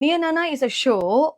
Niyanana is a show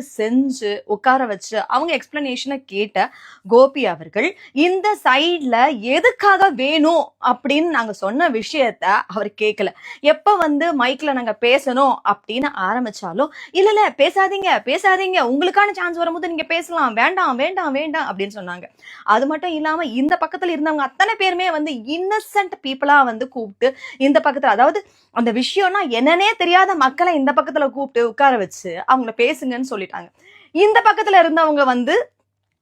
செஞ்சு உட்கார வச்சு அவங்க எக்ஸ்பிளனேஷனை கேட்ட கோபி அவர்கள் இந்த சைட்ல எதுக்காக வேணும் அப்படின்னு நாங்க சொன்ன விஷயத்த அவர் கேட்கல எப்ப வந்து மைக்ல நாங்க பேசணும் அப்படின்னு ஆரம்பிச்சாலும் இல்ல இல்ல பேசாதீங்க பேசாதீங்க உங்களுக்கான சான்ஸ் வரும்போது நீங்க பேசலாம் வேண்டாம் வேண்டாம் வேண்டாம் அப்படின்னு சொன்னாங்க. அது மட்டும் இல்லாம இந்த பக்கத்துல இருந்தவங்க அத்தனை பேருமே வந்து இன்னசென்ட் பீப்புளா வந்து கூப்பிட்டு இந்த பக்கத்துல அதாவது அந்த விஷயம்னா என்னன்னே தெரியாத மக்களை இந்த பக்கத்துல கூப்பிட்டு உட்கார வச்சு அவங்கள பேசுங்கன்னு சொல்லிட்டு சொல்லிட்டாங்க இந்த பக்கத்துல இருந்தவங்க வந்து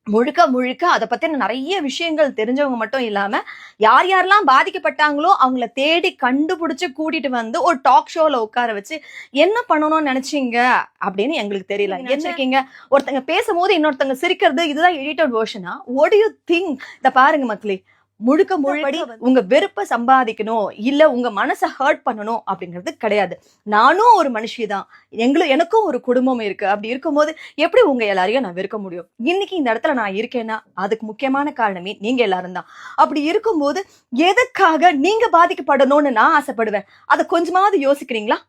முழுக்க முழுக்க அதை பத்தின நிறைய விஷயங்கள் தெரிஞ்சவங்க மட்டும் இல்லாம யார் யாரெல்லாம் பாதிக்கப்பட்டாங்களோ அவங்கள தேடி கண்டுபிடிச்சு கூட்டிட்டு வந்து ஒரு டாக் ஷோல உட்கார வச்சு என்ன பண்ணணும்னு நினைச்சீங்க? அப்படின்னு எங்களுக்கு தெரியல. நினைச்சிருக்கீங்க ஒருத்தங்க பேசும்போது இன்னொருத்தங்க சிரிக்கிறது இதுதான் எடிட்டட் வேர்ஷனா do you திங்க் இத பாருங்க மக்களே. முழுக்க முழுப்படி உங்க வெறுப்பை சம்பாதிக்கணும் இல்ல உங்க மனசை ஹர்ட் பண்ணணும் அப்படிங்கிறது கிடையாது. நானும் ஒரு மனுஷி தான். எங்களுக்கு எனக்கும் ஒரு குடும்பம் இருக்கு. அப்படி இருக்கும்போது எப்படி உங்க எல்லாரையும் நான் வெறுக்க முடியும்? இன்னைக்கு இந்த இடத்துல நான் இருக்கேன்னா அதுக்கு முக்கியமான காரணமே நீங்க எல்லாரும் தான். அப்படி இருக்கும்போது எதுக்காக நீங்க பாதிக்கப்படணும்னு நான் ஆசைப்படுவேன்? அதை கொஞ்சமாவது யோசிக்கிறீங்களா?